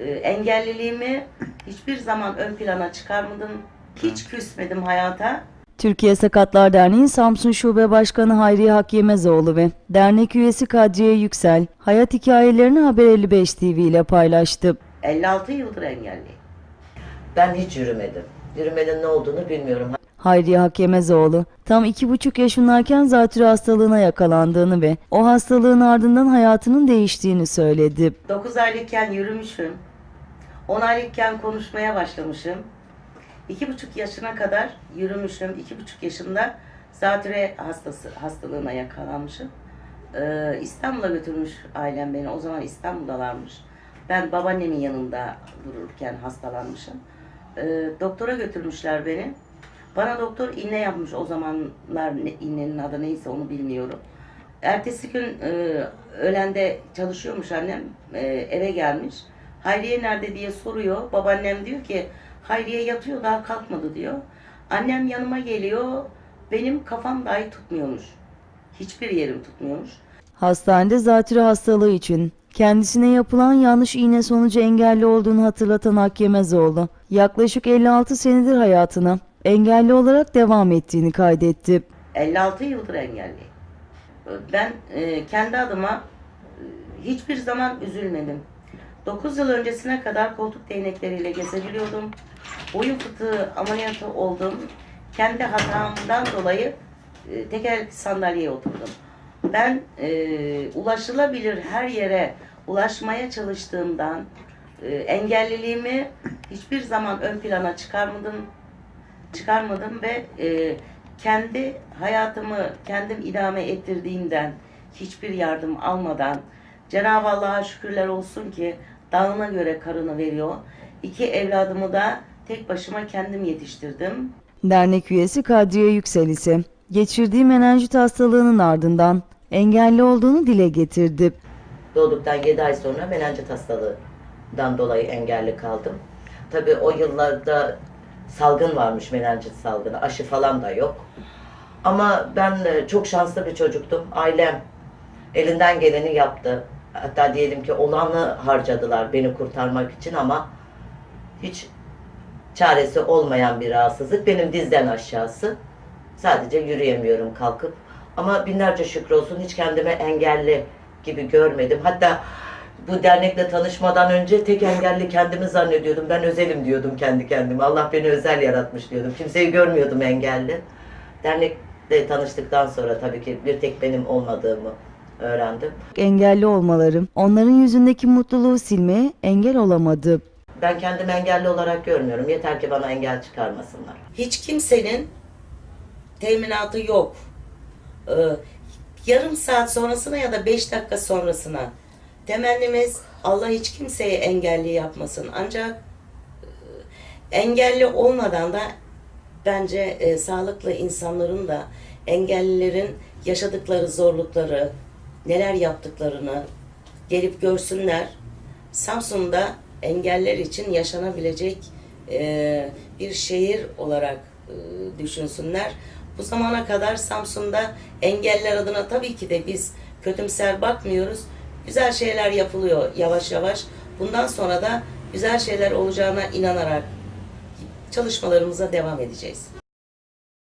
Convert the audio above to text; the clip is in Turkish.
Ee, engelliliğimi hiçbir zaman ön plana çıkarmadım. Hiç küsmedim hayata. Türkiye Sakatlar Derneği Samsun Şube Başkanı Hayriye Hak Yemezoğlu ve dernek üyesi Kadriye Yüksel hayat hikayelerini Haber 55 TV ile paylaştı. 56 yıldır engelliyim. Ben hiç yürümedim. Yürümenin ne olduğunu bilmiyorum. Hayriye Hak Yemezoğlu tam iki buçuk yaşındayken zatürre hastalığına yakalandığını ve o hastalığın ardından hayatının değiştiğini söyledi. 9 aylıkken yürümüşüm. 10 aylıkken konuşmaya başlamışım. 2,5 yaşına kadar yürümüşüm. 2,5 yaşında zatüre hastası hastalığına yakalanmışım. Ee, İstanbul'a götürmüş ailem beni. O zaman İstanbul'dalarmış. Ben babaannemin yanında dururken hastalanmışım. Ee, doktora götürmüşler beni. Bana doktor iğne yapmış o zamanlar ne, iğnenin adı neyse onu bilmiyorum. Ertesi gün e, öğlende çalışıyormuş annem e, eve gelmiş. Hayriye nerede diye soruyor. Babaannem diyor ki Hayriye yatıyor daha kalkmadı diyor. Annem yanıma geliyor. Benim kafam dahi tutmuyormuş. Hiçbir yerim tutmuyormuş. Hastanede zatürre hastalığı için kendisine yapılan yanlış iğne sonucu engelli olduğunu hatırlatan Hak Yemezoğlu, yaklaşık 56 senedir hayatına engelli olarak devam ettiğini kaydetti. 56 yıldır engelliyim. Ben e, kendi adıma e, hiçbir zaman üzülmedim. 9 yıl öncesine kadar koltuk değnekleriyle gezebiliyordum. Boyun fıtığı ameliyatı oldum. Kendi hatamdan dolayı e, tekerlekli sandalyeye oturdum. Ben e, ulaşılabilir her yere ulaşmaya çalıştığımdan e, engelliliğimi hiçbir zaman ön plana çıkarmadım çıkarmadım ve e, kendi hayatımı kendim idame ettirdiğimden hiçbir yardım almadan Cenab-ı Allah'a şükürler olsun ki dağına göre karını veriyor. İki evladımı da tek başıma kendim yetiştirdim. Dernek üyesi Kadriye Yüksel ise geçirdiği menenjit hastalığının ardından engelli olduğunu dile getirdi. Doğduktan 7 ay sonra menenjit hastalığından dolayı engelli kaldım. Tabii o yıllarda salgın varmış menenjit salgını. Aşı falan da yok. Ama ben e, çok şanslı bir çocuktum. Ailem elinden geleni yaptı. Hatta diyelim ki olanı harcadılar beni kurtarmak için ama hiç çaresi olmayan bir rahatsızlık. Benim dizden aşağısı. Sadece yürüyemiyorum kalkıp. Ama binlerce şükür olsun hiç kendime engelli gibi görmedim. Hatta bu dernekle tanışmadan önce tek engelli kendimi zannediyordum. Ben özelim diyordum kendi kendime. Allah beni özel yaratmış diyordum. Kimseyi görmüyordum engelli. Dernekle tanıştıktan sonra tabii ki bir tek benim olmadığımı öğrendim. Engelli olmaları onların yüzündeki mutluluğu silmeye engel olamadı. Ben kendimi engelli olarak görmüyorum. Yeter ki bana engel çıkarmasınlar. Hiç kimsenin teminatı yok. Ee, yarım saat sonrasına ya da beş dakika sonrasına temennimiz Allah hiç kimseye engelli yapmasın. Ancak e, engelli olmadan da bence e, sağlıklı insanların da engellilerin yaşadıkları zorlukları, neler yaptıklarını gelip görsünler. Samsun'da engeller için yaşanabilecek e, bir şehir olarak e, düşünsünler. Bu zamana kadar Samsun'da engeller adına tabii ki de biz kötümser bakmıyoruz. Güzel şeyler yapılıyor yavaş yavaş. Bundan sonra da güzel şeyler olacağına inanarak çalışmalarımıza devam edeceğiz.